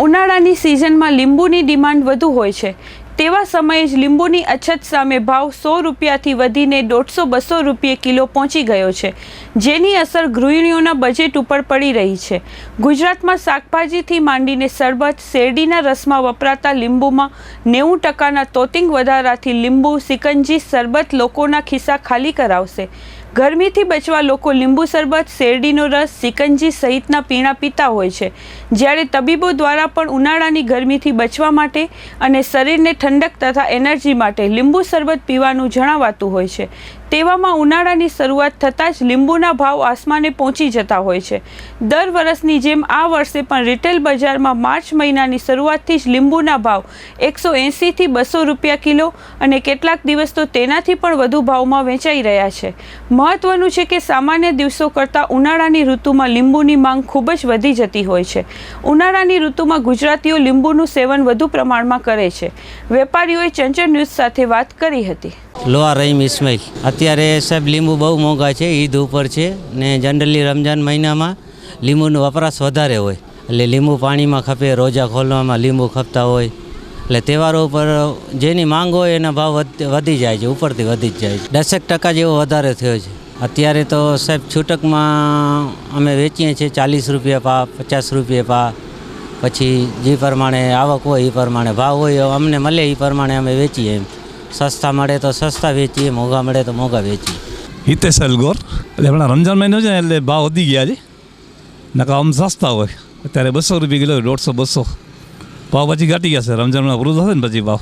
ઉનાળાની સિઝનમાં લીંબુની ડિમાન્ડ વધુ હોય છે. તેવા સમયે જ લીંબુની અછત સામે ભાવ સો રૂપિયાથી વધીને દોઢસો બસો રૂપિયે કિલો પહોંચી ગયો છે, જેની અસર ગૃહિણીઓના બજેટ ઉપર પડી રહી છે. ગુજરાતમાં શાકભાજીથી માંડીને શરબત, શેરડીના રસમાં વપરાતા લીંબુમાં નેવું ટકાના તોતિંગ વધારાથી લીંબુ, સિકંજી, શરબત લોકોના ખિસ્સા ખાલી કરાવશે. ગરમીથી બચવા લોકો લીંબુ શરબત, શેરડીનો રસ, સિકંજી સહિતના પીણા પીતા હોય છે. જ્યારે તબીબો દ્વારા પણ ઉનાળાની ગરમીથી બચવા માટે અને શરીરને ઠંડક તથા એનર્જી માટે લીંબુ શરબત પીવાનું જણાવાતું હોય છે. તેવામાં ઉનાળાની શરૂઆત થતાં જ લીંબુના ભાવ આસમાને પહોંચી જતા હોય છે. દર વર્ષની જેમ આ વર્ષે પણ રિટેલ બજારમાં માર્ચ મહિનાની શરૂઆતથી જ લીંબુના ભાવ એકસો એંસીથી બસો રૂપિયા કિલો અને કેટલાક દિવસ તો તેનાથી પણ વધુ ભાવમાં વેચાઈ રહ્યા છે. મહત્વનું છે કે સામાન્ય દિવસો કરતાં ઉનાળાની ઋતુમાં લીંબુની માંગ ખૂબ જ વધી જતી હોય છે. ઉનાળાની ઋતુમાં ગુજરાતીઓ લીંબુનું સેવન વધુ પ્રમાણમાં કરે છે. વેપારીઓએ ચંચળ ન્યૂઝ સાથે વાત કરી હતી. લોહાર રહીમ ઇસ્માઇલ અત્યારે સાહેબ લીંબુ બહુ મોંઘા છે, ઈદ ઉપર છે ને જનરલી રમજાન મહિનામાં લીંબુનો વપરાશ વધારે હોય. એટલે લીંબુ પાણીમાં ખપે, રોજા ખોલવામાં લીંબુ ખપતા હોય. એટલે તહેવારો ઉપર જેની માંગ હોય એના ભાવ વધી જાય છે, ઉપરથી વધી જ જાય છે. દસેક ટકા જેવો વધારે થયો છે. અત્યારે તો સાહેબ છૂટકમાં અમે વેચીએ છીએ ચાલીસ રૂપિયા પા પચાસ રૂપિયા પા પછી જે પ્રમાણે આવક હોય એ પ્રમાણે ભાવ હોય, અમને મળે એ પ્રમાણે અમે વેચીએ એમ. સસ્તા મળે તો સસ્તા વેચીએ, મોંઘા મળે તો મોંઘા વેચીએ. હિતેશ અલગોર એટલે હમણાં રમજાન મહિનો છે એટલે ભાવ વધી ગયા છે. નકા આમ સસ્તા હોય. અત્યારે બસો રૂપિયા કિલો દોઢસો, બસો. ભાવ પછી ઘટી ગયા છે. રમજાનમાં પૂરું થશે ને પછી ભાવ?